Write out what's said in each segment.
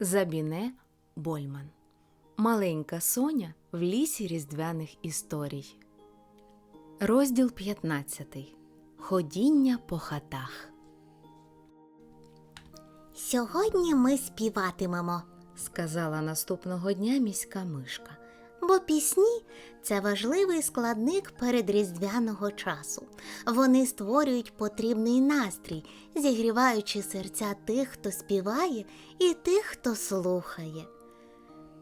Забіне Больман. Маленька Соня в лісі різдвяних історій. Розділ 15. Ходіння по хатах. Сьогодні ми співатимемо, Сказала наступного дня міська мишка. Бо пісні це важливий складник передріздвяного часу. Вони створюють потрібний настрій, зігріваючи серця тих, хто співає, і тих, хто слухає.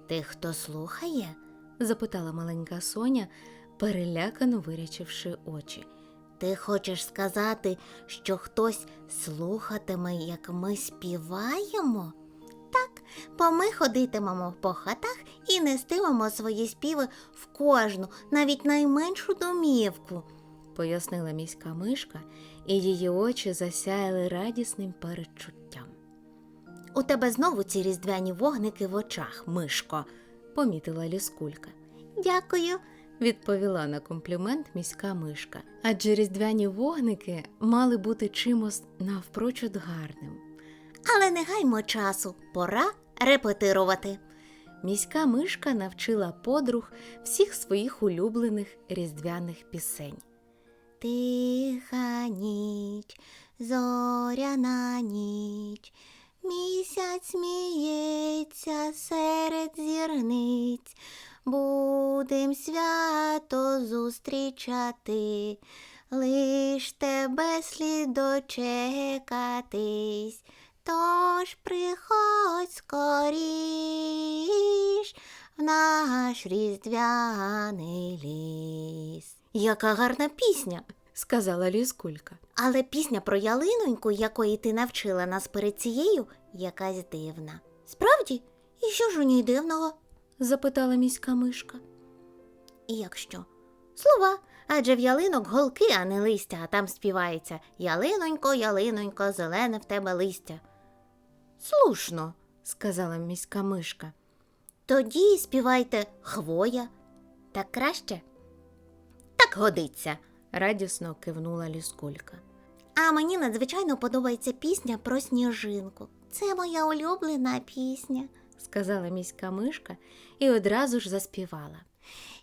Тих, хто слухає, запитала маленька Соня, перелякано вирячивши очі. ти хочеш сказати, що хтось слухатиме, як ми співаємо? Бо ми ходитимемо по хатах і нестимемо свої співи в кожну, навіть найменшу домівку. пояснила міська мишка, і її очі засяяли радісним передчуттям. У тебе знову ці різдвяні вогники в очах, мишко. Помітила ліскулька. Дякую. Відповіла на комплімент міська мишка. Адже різдвяні вогники мали бути чимось навпрочуд гарним. Але не гаймо часу, пора репетирувати. Міська мишка навчила подруг всіх своїх улюблених різдвяних пісень. Тиха ніч, зоряна ніч, місяць сміється серед зірниць, будем свято зустрічати, лиш тебе слід дочекатись, тож приходь скоріш в наш різдвяний ліс. Яка гарна пісня! Сказала ліскулька. Але пісня про ялиноньку, якої ти навчила нас перед цією, якась дивна. Справді? І що ж у ній дивного? Запитала міська мишка. І якщо? Слова. Адже в ялинок голки, а не листя, а там співається Ялинонько, ялинонько, зелене в тебе листя. Слушно, сказала міська мишка. Тоді співайте хвоя. Так краще? Так годиться. Радісно кивнула ліскулька. А мені надзвичайно подобається пісня про сніжинку. Це моя улюблена пісня. Сказала міська мишка і одразу ж заспівала.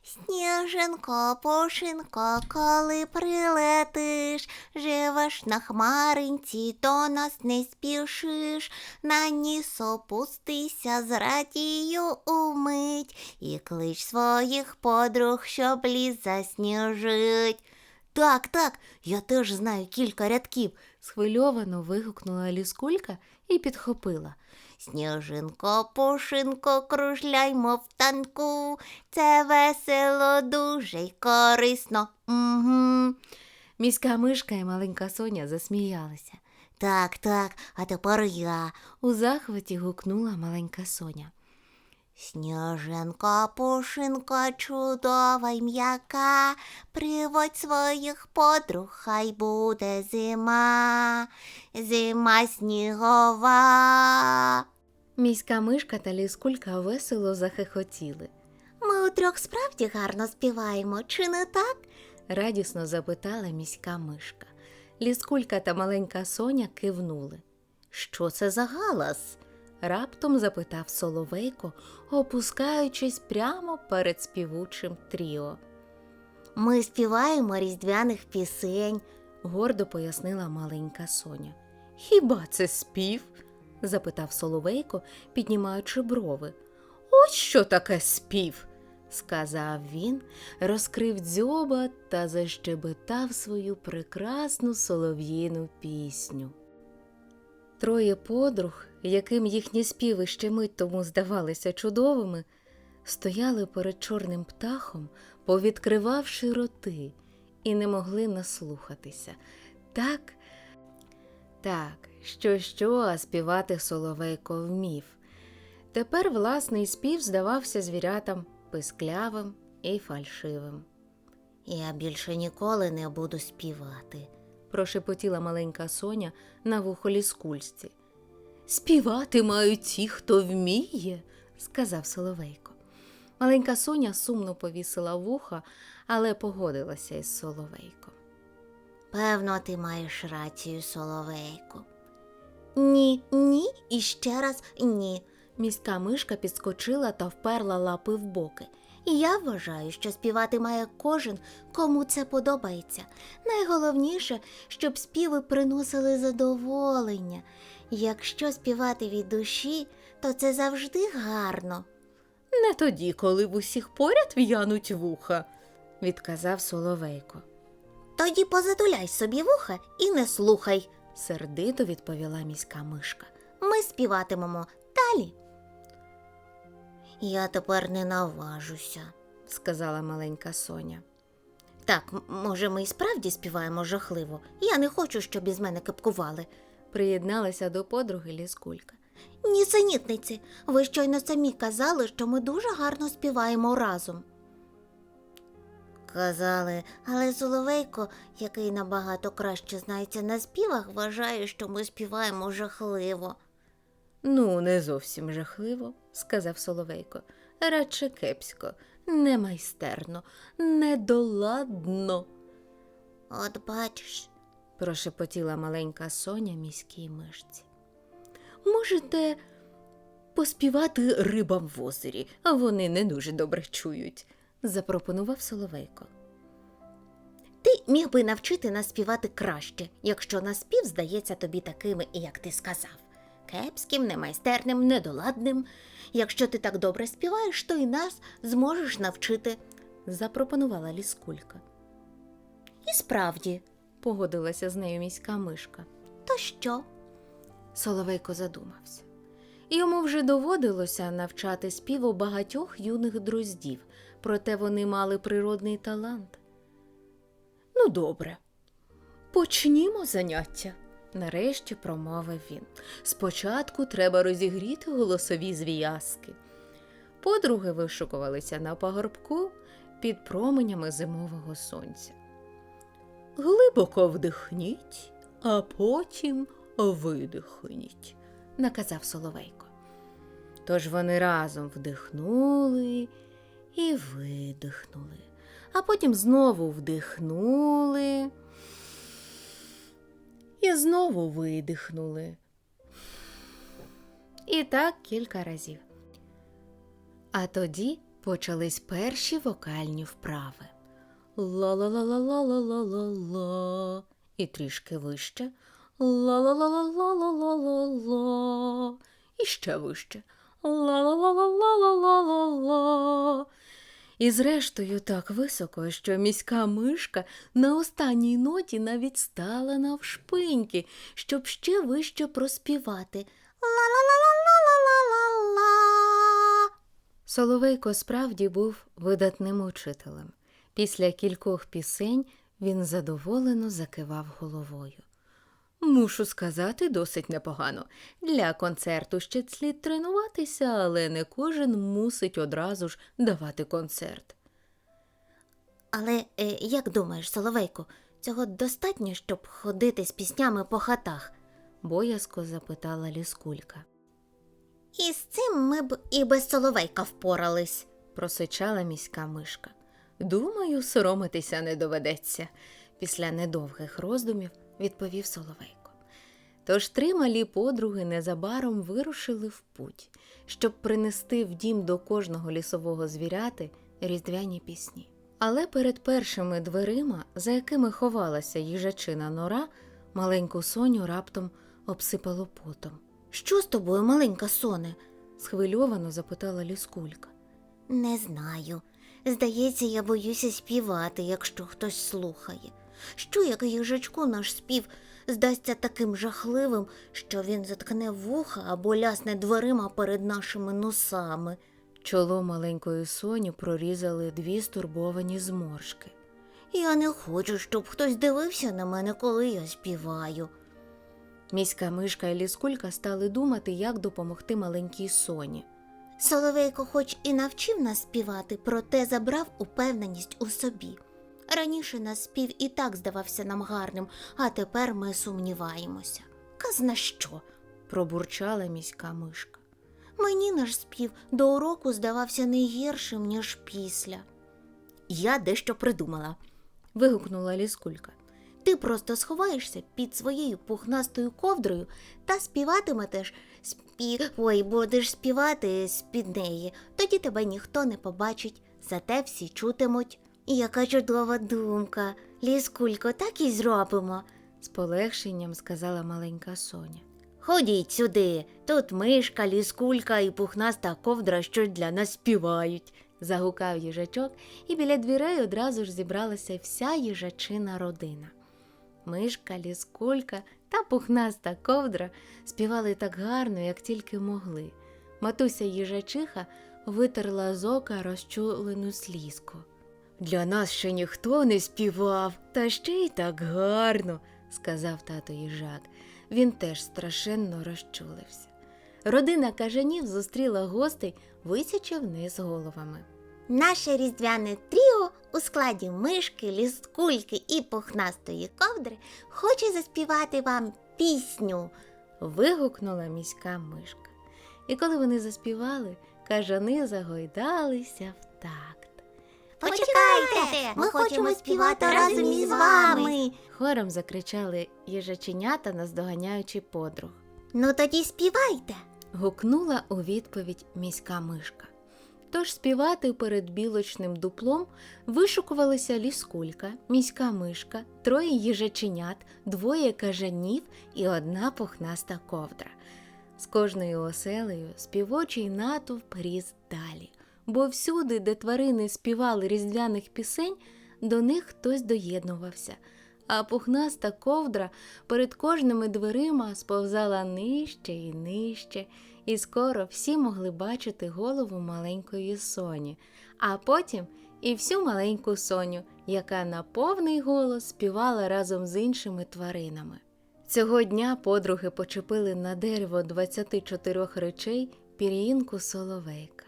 Сніжинко, пушинко, коли прилетиш, живеш на хмаринці, до нас не спішиш, на ніс опустися з радію умить і клич своїх подруг, щоб ліс засніжить. Так, так, я теж знаю кілька рядків. Схвильовано вигукнула ліскулька і підхопила. Сніжинко, пушинко, кружляймо в танку. Це весело, дуже й корисно. Угу. Міська мишка і маленька Соня засміялися. Так, так, а тепер я. У захваті гукнула маленька Соня. Сніжинко, пушинко, чудова й м'яка, приводь своїх подруг, хай буде зима, зима снігова. Міська мишка та ліскулька весело захихотіли. Ми утрьох справді гарно співаємо, чи не так? Радісно запитала міська мишка. Ліскулька та маленька Соня кивнули. Що це за галас? Раптом запитав Соловейко, опускаючись прямо перед співучим тріо. Ми співаємо різдвяних пісень. гордо пояснила маленька Соня. Хіба це спів? запитав Соловейко, піднімаючи брови. Ось що таке спів, сказав він, розкрив дзьоба та защебетав свою прекрасну солов'їну пісню. Троє подруг, яким їхні співи ще мить тому здавалися чудовими, стояли перед чорним птахом, повідкривавши роти, і не могли наслухатися. Так, так, що що, а співати Соловейко вмів. Тепер власний спів здавався звірятам писклявим і фальшивим. Я більше ніколи не буду співати. прошепотіла маленька Соня на вухо ліскульці. Співати мають ті, хто вміє, сказав Соловейко. Маленька Соня сумно повісила вуха, але погодилася із Соловейком. Певно, ти маєш рацію, Соловейку. Ні, ні і ще раз ні. Міська мишка підскочила та вперла лапи в боки. Я вважаю, що співати має кожен, кому це подобається. Найголовніше, щоб співи приносили задоволення. Якщо співати від душі, то це завжди гарно. Не тоді, коли в усіх поряд в'януть вуха, відказав Соловейко. Тоді позатуляй собі вуха і не слухай. Сердито відповіла міська мишка. Ми співатимемо далі. Я тепер не наважуся. сказала маленька Соня. Так, може, ми і справді співаємо жахливо. Я не хочу, щоб із мене кипкували. Приєдналася до подруги ліскулька. Нісенітниці, ви щойно самі казали, що ми дуже гарно співаємо разом. Казали, але Соловейко, який набагато краще знається на співах, вважає, що ми співаємо жахливо. Ну, не зовсім жахливо, сказав Соловейко. Радше кепсько, немайстерно, недоладно, От бачиш, прошепотіла маленька Соня міській мишці. Можете поспівати рибам в озері, а вони не дуже добре чують, запропонував Соловейко. ти міг би навчити нас співати краще, якщо на спів здається тобі такими, як ти сказав. Кепським, немайстерним, недоладним. Якщо ти так добре співаєш, то і нас зможеш навчити. запропонувала ліскулька. І справді, Погодилася з нею міська мишка. то що? Соловейко задумався. Йому вже доводилося навчати співу багатьох юних дроздів, проте вони мали природний талант. Ну, добре, почнімо заняття, нарешті промовив він. Спочатку треба розігріти голосові зв'язки. Подруги вишукувалися на пагорбку під променями зимового сонця. Глибоко вдихніть, а потім видихніть, наказав Соловейко. Тож вони разом вдихнули і видихнули, а потім знову вдихнули і знову видихнули. І так кілька разів. А тоді почались перші вокальні вправи. Ла-ла-ла-ла-ла-ла-ла-ла. І трішки вище. Ла-ла-ла-ла-ла-ла-ла-ла. І ще вище. Ла-ла-ла-ла-ла-ла-ла-ла. І зрештою так високо, що міська мишка на останній ноті навіть стала навшпиньки, щоб ще вище проспівати. Ла-ла-ла-ла-ла-ла-ла-ла. Соловейко справді був видатним учителем. Після кількох пісень він задоволено закивав головою. Мушу сказати, досить непогано. Для концерту ще слід тренуватися, але не кожен мусить одразу ж давати концерт. Але е, як думаєш, Соловейко, цього достатньо, щоб ходити з піснями по хатах? боязко запитала ліскулька. І з цим ми б і без Соловейка впорались. просичала міська мишка. Думаю, соромитися не доведеться, після недовгих роздумів відповів Соловейко. Тож три малі подруги незабаром вирушили в путь, щоб принести в дім до кожного лісового звіряти різдвяні пісні. Але перед першими дверима, за якими ховалася їжачина нора, маленьку Соню раптом обсипало потом. Що з тобою, маленька соне? Схвильовано запитала ліскулька. Не знаю. Здається, я боюся співати, якщо хтось слухає. Що як їжачку наш спів здасться таким жахливим, що він заткне вуха або лясне дверима перед нашими носами. Чоло маленької соні прорізали дві стурбовані зморшки. Я не хочу, щоб хтось дивився на мене, коли я співаю. Міська мишка і ліскулька стали думати, як допомогти маленькій соні. Соловейко хоч і навчив нас співати, проте забрав упевненість у собі. Раніше наш спів і так здавався нам гарним, а тепер ми сумніваємося. Казна що? Пробурчала міська мишка. Мені наш спів до уроку здавався не гіршим, ніж після. Я дещо придумала. Вигукнула ліскулька. Ти просто сховаєшся під своєю пухнастою ковдрою та співатимеш, спі... Ой, будеш співати з-під неї, тоді тебе ніхто не побачить, зате всі чутимуть. Яка чудова думка. Ліскулько, так і зробимо. з полегшенням сказала маленька Соня. Ходіть сюди, тут мишка, ліскулька і пухнаста ковдра щось для нас співають. Загукав їжачок, і біля дверей одразу ж зібралася вся їжачина родина. Мишка, ліскулька та пухнаста ковдра співали так гарно, як тільки могли. Матуся їжачиха витерла з ока розчулену слізку. Для нас ще ніхто не співав, та ще й так гарно, сказав тато їжак. Він теж страшенно розчулився. Родина кажанів зустріла гостей, висячи вниз головами. Наше різдвяне тріо у складі мишки, ліскульки і пухнастої ковдри хоче заспівати вам пісню. вигукнула міська мишка. І коли вони заспівали, кажани загойдалися в такт. Почекайте, ми хочемо співати разом із вами. Хором закричали їжаченята, наздоганяючи подруг. Ну тоді співайте. Гукнула у відповідь міська мишка. Тож співати перед білочним дуплом вишукувалися ліскулька, міська мишка, троє їжаченят, двоє кажанів і одна пухнаста ковдра. З кожною оселею співочий натовп ріс далі, бо всюди, де тварини співали різдвяних пісень, до них хтось доєднувався, а пухнаста ковдра перед кожними дверима сповзала нижче і нижче, і скоро всі могли бачити голову маленької соні, а потім і всю маленьку соню, яка на повний голос співала разом з іншими тваринами. Цього дня подруги почепили на дерево 24 речей пір'їнку соловейка.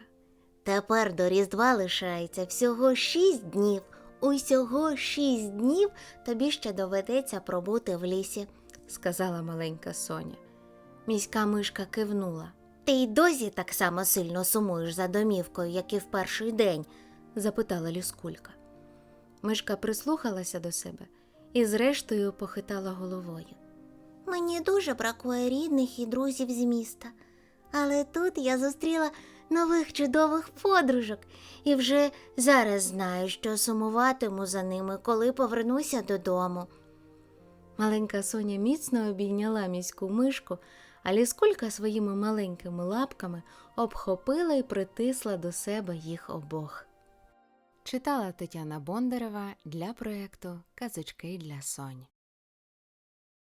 Тепер до Різдва лишається всього шість днів. Усього шість днів тобі ще доведеться пробути в лісі. сказала маленька Соня. Міська мишка кивнула, Ти й досі так само сильно сумуєш за домівкою, як і в перший день. запитала ліскулька. Мишка прислухалася до себе і зрештою похитала головою. Мені дуже бракує рідних і друзів з міста. Але тут я зустріла нових чудових подружок і вже зараз знаю, що сумуватиму за ними, коли повернуся додому. Маленька Соня міцно обійняла міську мишку, а ліскулька своїми маленькими лапками обхопила і притисла до себе їх обох. Читала Тетяна Бондарева для проєкту Казочки для Соні.